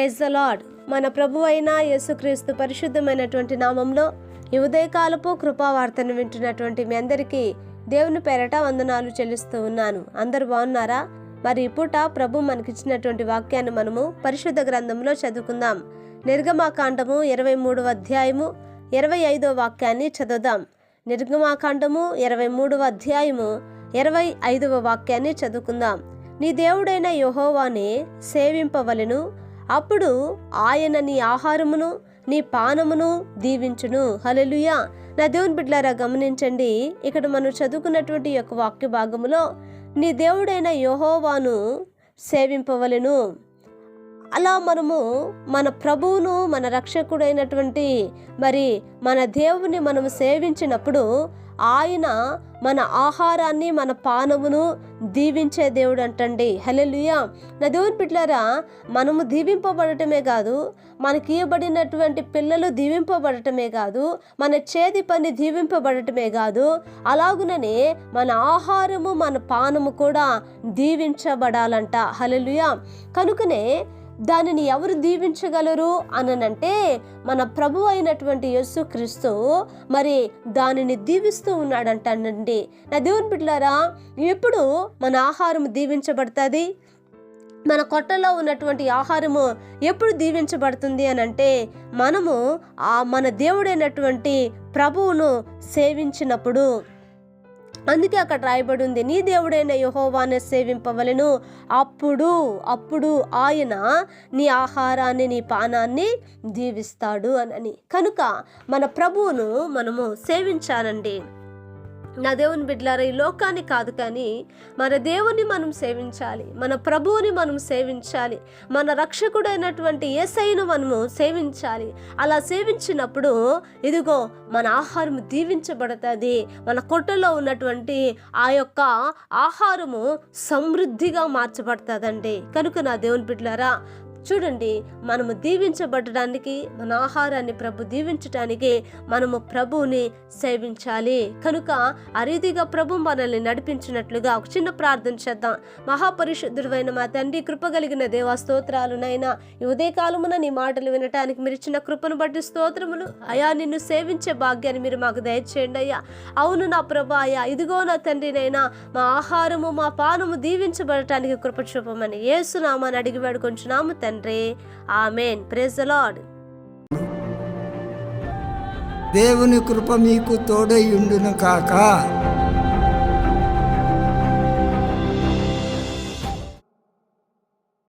Praise the lord మన ప్రభు అయిన యేసుక్రీస్తు పరిశుద్ధమైనటువంటి నామంలో ఈ ఉదయకాలపు కృపావార్తను వింటున్నటువంటి మీ అందరికీ దేవుని పేరట వందనాలు చెల్లిస్తూ ఉన్నాను. అందరు బాగున్నారా? మరి పూట ప్రభు మనకిచ్చినటువంటి వాక్యాన్ని మనము పరిశుద్ధ గ్రంథంలో చదువుకుందాం. నిర్గమాకాండము ఇరవై మూడవ అధ్యాయము ఇరవై ఐదో వాక్యాన్ని చదువుదాం. నిర్గమాకాండము ఇరవై మూడవ అధ్యాయము ఇరవై ఐదవ వాక్యాన్ని చదువుకుందాం. నీ దేవుడైన యహోవాని సేవింపవలెను అప్పుడు ఆయన నీ ఆహారమును నీ పానమును దీవించును. హల్లెలూయా. నా దేవుని బిడ్డలారా గమనించండి. ఇక్కడ మనం చదువుకున్నటువంటి యొక్క వాక్య భాగములో నీ దేవుడైన యహోవాను సేవింపవలెను. అలా మనము మన ప్రభువును మన రక్షకుడైనటువంటి మరి మన దేవుని మనము సేవించినప్పుడు ఆయన మన ఆహారాన్ని మన పానమును దీవించే దేవుడు అంటండి. హలెలుయా నా దేవుని పిట్లారా మనము దీవింపబడటమే కాదు మనకి ఇవ్వబడినటువంటి పిల్లలు దీవింపబడటమే కాదు మన చేతి పని దీవింపబడటమే కాదు అలాగుననే మన ఆహారము మన పానము కూడా దీవించబడాలంట. హలెలుయా కనుకనే దానిని ఎవరు దీవించగలరు అననంటే మన ప్రభు అయినటువంటి యేసుక్రీస్తు మరి దానిని దీవిస్తూ ఉన్నాడంటానండి. నా దేవుని బిడ్డలారా ఎప్పుడు మన ఆహారం దీవించబడుతుంది? మన కొట్టలో ఉన్నటువంటి ఆహారము ఎప్పుడు దీవించబడుతుంది అని అంటే మనము ఆ మన దేవుడైనటువంటి ప్రభువును సేవించినప్పుడు అందుకే అక్కడ రాయబడి ఉంది నీ దేవుడైన యహోవాను సేవింపవలెను. అప్పుడు అప్పుడు ఆయన నీ ఆహారాన్ని నీ పానాన్ని దీవిస్తాడు అని. కనుక మన ప్రభువును మనము సేవించాలండి. నా దేవుని బిడ్డలారా ఈ లోకాన్ని కాదు కానీ మన దేవుని మనం సేవించాలి మన ప్రభువుని మనం సేవించాలి మన రక్షకుడైనటువంటి ఏసైను మనము సేవించాలి. అలా సేవించినప్పుడు ఇదిగో మన ఆహారం దీవించబడుతుంది. మన కొట్టలో ఉన్నటువంటి ఆ యొక్క ఆహారము సమృద్ధిగా మార్చబడుతుందండి. కనుక నా దేవుని బిడ్డలారా చూడండి మనము దీవించబడడానికి మన ఆహారాన్ని ప్రభు దీవించటానికి మనము ప్రభువుని సేవించాలి. కనుక ఆ రీతిగా ప్రభు మనల్ని నడిపించినట్లుగా ఒక చిన్న ప్రార్థన చేద్దాం. మహాపరిశుద్ధుడైన మా తండ్రి కృప కలిగిన దేవా స్తోత్రాలునైనా ఈ ఉదయకాలమున నీ మాటలు వినటానికి మీరు ఇచ్చిన కృపను బట్టి స్తోత్రములు. అయా నిన్ను సేవించే భాగ్యాన్ని మీరు మాకు దయచేయండి అయ్యా. అవును నా ప్రభు అయ్యా ఇదిగో నా తండ్రినైనా మా ఆహారము మా పానము దీవించబడటానికి కృప చూపమని ఏసునామాని అడిగి వేడుకొంచున్నాము తండ్రి తండ్రి. ఆమెన్. ప్రేజ్ ద దేవుని కృప మీకు తోడై ఉండును కాక.